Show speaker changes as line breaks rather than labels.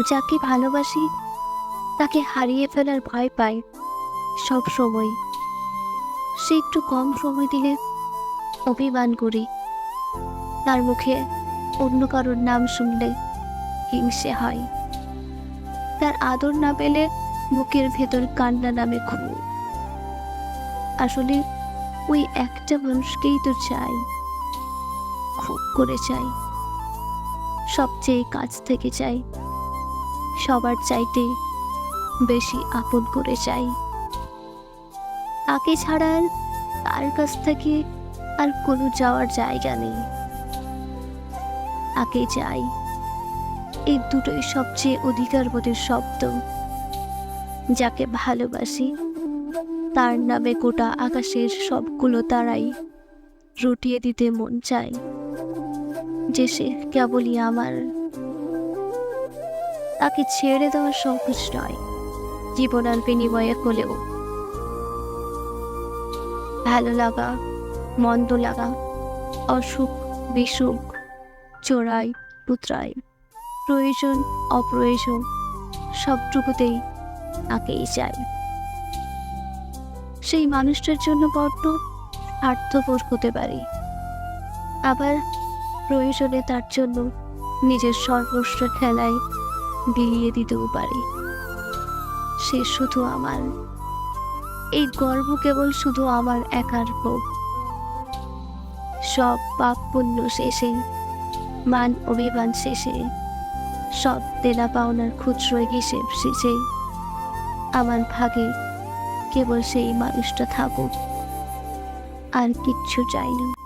যাকে ভালোবাসি, তাকে হারিয়ে ফেলার ভয় পাই সব সময়। সে একটু কম সময় দিলে অভিমান করি। তার মুখে অন্য কারোর নাম শুনলে হিংসে হয়। তার আদর না পেলে বুকের ভেতর কান্না নামে খুব আসলে ওই একটা মানুষকেই তো চাই, খুব করে চাই। সবচেয়ে কাছ থেকে চাই। সবার চাইতে বেশি আপন করে চাই। তাকে ছাড়া তার কাছ থেকে আর কোনো যাওয়ার জায়গা নেই। তাকে চাই। এই দুটোই সবচেয়ে অধিকারবোধের শব্দ। যাকে ভালোবাসি, তার নামে গোটা আকাশের সবগুলো তারাই রুটিয়ে দিতে মন চায়। যে সে কেবলই আমার তাকে ছেড়ে দেওয়া সহজ নয়। জীবন আর বিনিময়ে হলেও। ভালো লাগা, মন্দ লাগা, অসুখ, বিসুখ, চোরাই পুত্রাই প্রয়োজন, অপ্রয়োজন, সবটুকুতেই তাকেই চাই। সেই মানুষটার জন্য বড্ড স্বার্থপর হতে পারি। আবার প্রয়োজনে তার জন্য নিজের সর্বস্ব খেলায় বিলিয়ে দিতেও পারি। সে শুধু আমার। এই গর্ব কেবল শুধু আমার একার হোক সব পাপ পুণ্য শেষে, মান অভিমান শেষে, সব দেনা পাওনার খুচরো হিসেব শেষে, আমার ভাগে কেবল সেই মানুষটা থাকুক। আর কিচ্ছু চাই না।